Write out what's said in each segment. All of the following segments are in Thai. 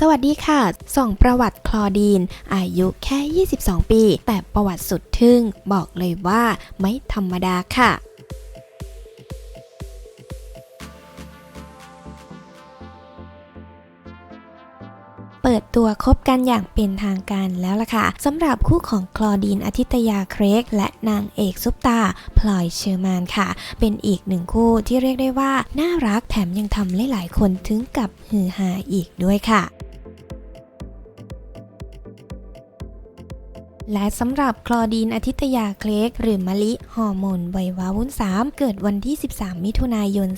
สวัสดีค่ะ ส่องประวัติคลอดีน อายุแค่ 22 ปี แต่ประวัติสุดทึ่ง บอกเลยว่าไม่ธรรมดาค่ะเปิดตัวคบกันอย่างเป็นทางการแล้วล่ะค่ะสำหรับคู่ของคลอดีนอาทิตยาเครก และนางเอกซุปตาพลอยเชอร์มานค่ะ เป็นอีกหนึ่งคู่ที่เรียกได้ว่า น่ารักแถมยังทำหลายๆคนถึงกับฮือฮาอีกด้วยค่ะ และสำหรับคลอดีนอาทิตยาเคลกหรือมะลิฮอร์โมนวัยวาวุ่น3 เกิดวันที่ 13 มิถุนายน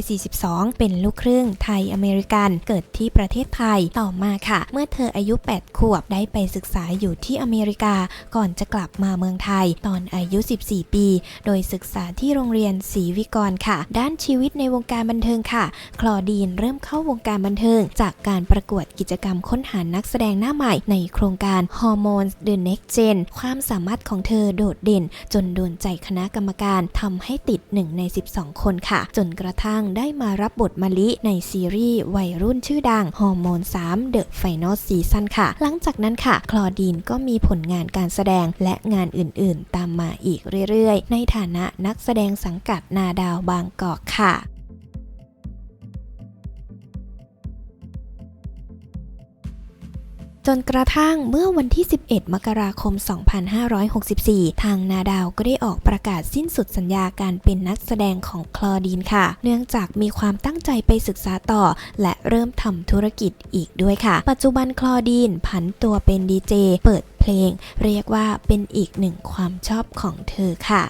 2542 เป็นลูกครึ่งไทยอเมริกัน เกิดที่ประเทศไทยต่อมาค่ะ เมื่อเธออายุ 8 ขวบได้ไปศึกษาอยู่ที่อเมริกา ก่อนจะกลับมาเมืองไทย ตอนอายุ 14 ปี โดยศึกษาที่โรงเรียนศรีวิกรค่ะ ด้านชีวิตในวงการบันเทิงค่ะ คลอดีนเริ่มเข้าวงการบันเทิง จากการประกวดกิจกรรมค้นหานักแสดงหน้าใหม่ในโครงการ Hormones The Next Gen ความสามารถของเธอโดดเด่น จนโดนใจคณะกรรมการทำให้ติด 1 ใน 12 คนค่ะ จนกระทั่งได้มารับบทมะลิในซีรีส์วัยรุ่นชื่อดัง Hormone 3 The Final Season ค่ะ หลังจากนั้นค่ะ คลอดีนก็มีผลงานการแสดงและงานอื่นๆ ตามมาอีกเรื่อยๆ ในฐานะนักแสดงสังกัดนาดาวบางกอกค่ะ จนกระทั่งเมื่อวันที่ 11 มกราคม 2564 ทางนาดาวก็ได้ออกประกาศสิ้นสุดสัญญาการเป็นนักแสดงของคลอดีนค่ะ เนื่องจากมีความตั้งใจไปศึกษาต่อ และเริ่มทำธุรกิจอีกด้วยค่ะ ปัจจุบันคลอดีนผันตัวเป็นดีเจ เปิดเพลง เรียกว่าเป็นอีกหนึ่งความชอบของเธอค่ะ